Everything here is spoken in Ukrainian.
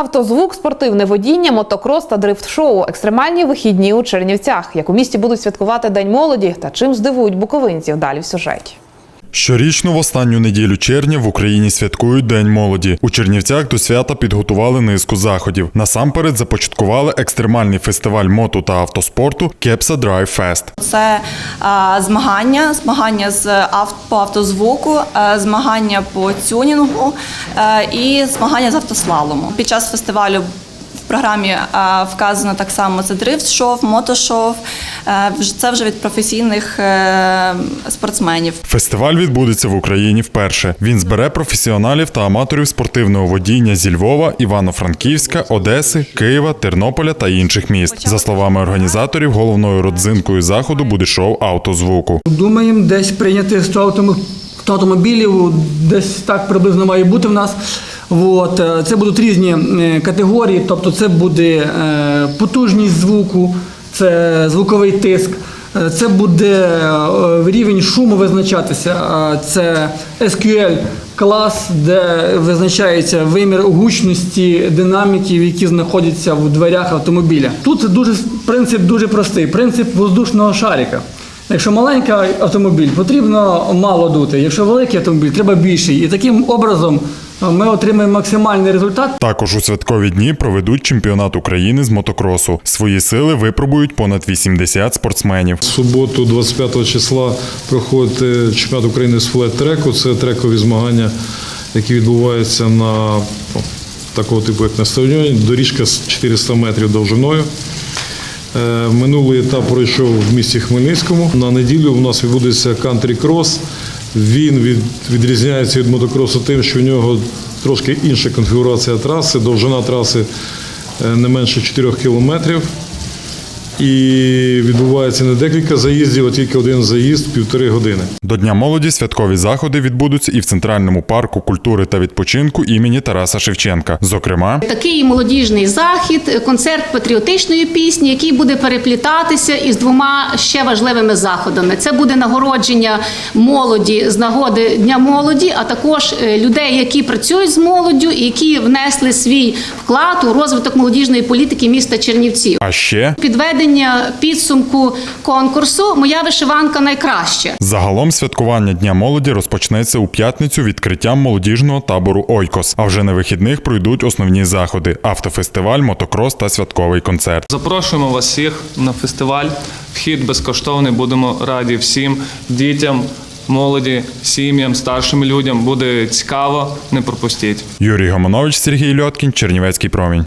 Автозвук, спортивне водіння, мотокрос та дрифт-шоу. Екстремальні вихідні у Чернівцях. Як у місті будуть святкувати День молоді та чим здивують буковинців далі в сюжеті. Щорічно в останню неділю червня в Україні святкують День молоді. У Чернівцях до свята підготували низку заходів. Насамперед започаткували екстремальний фестиваль мото та автоспорту Кепса Драйв Фест. Це а, змагання, змагання з ав- по автозвуку, е, змагання по тюнінгу е, і змагання з автослалому. Під час фестивалю програмі е, вказано так само це дрифт-шов, мотошов. Е, Це вже від професійних е, спортсменів. Фестиваль відбудеться в Україні вперше. Він збере професіоналів та аматорів спортивного водіння зі Львова, Івано-Франківська, Одеси, Києва, Тернополя та інших міст. За словами організаторів, головною родзинкою заходу буде шоу автозвуку. Думаємо, десь прийняти 100 автом- 100 автомобілів, десь так приблизно має бути в нас. От, е, це будуть різні е, категорії, тобто це буде е, потужність звуку, це звуковий тиск, це буде рівень шуму визначатися, це SQL клас, де визначається вимір гучності динаміків, які знаходяться в дверях автомобіля. Тут дуже принцип дуже простий: принцип воздушного шарика. Якщо маленький автомобіль, потрібно мало дути. Якщо великий автомобіль, треба більший. І таким образом е, ми отримаємо максимальний результат. Також у святкові дні проведуть чемпіонат України з мотокросу. Свої сили випробують понад 80 спортсменів. В суботу, 25 числа, проходить е, чемпіонат України з флет-треку. Це трекові змагання, які відбуваються на ну, такого типу, як на стадіоні. Доріжка з 400 метрів довжиною. Е, Минулий етап пройшов в місті Хмельницькому. На неділю у нас відбудеться кантрі-крос. Він від, відрізняється від мотокросу тим, що в нього трошки інша конфігурація траси, довжина траси е, не менше 4 кілометрів. І відбувається не декілька заїздів, а тільки один заїзд півтори години. До Дня молоді святкові заходи відбудуться і в Центральному парку культури та відпочинку імені Тараса Шевченка. Зокрема, Такий молодіжний захід, концерт патріотичної пісні, який буде переплітатися із двома ще важливими заходами. Це буде нагородження молоді з нагоди Дня молоді, а також е, людей, які працюють з молоддю і які внесли свій вклад у розвиток молодіжної політики міста Чернівців. а ще Підведення підсумку конкурсу Моя вишиванка найкраща. загалом святкування Дня молоді розпочнеться у п'ятницю відкриттям молодіжного табору Ойкос. А вже на вихідних пройдуть основні заходи: автофестиваль, мотокрос та святковий концерт. Запрошуємо вас всіх на фестиваль. Вхід безкоштовний. Будемо раді всім дітям, молоді, сім'ям, старшим людям. Буде цікаво. Не пропустіть. Юрій Гомонович, Сергій Льоткін, Чернівецький промінь.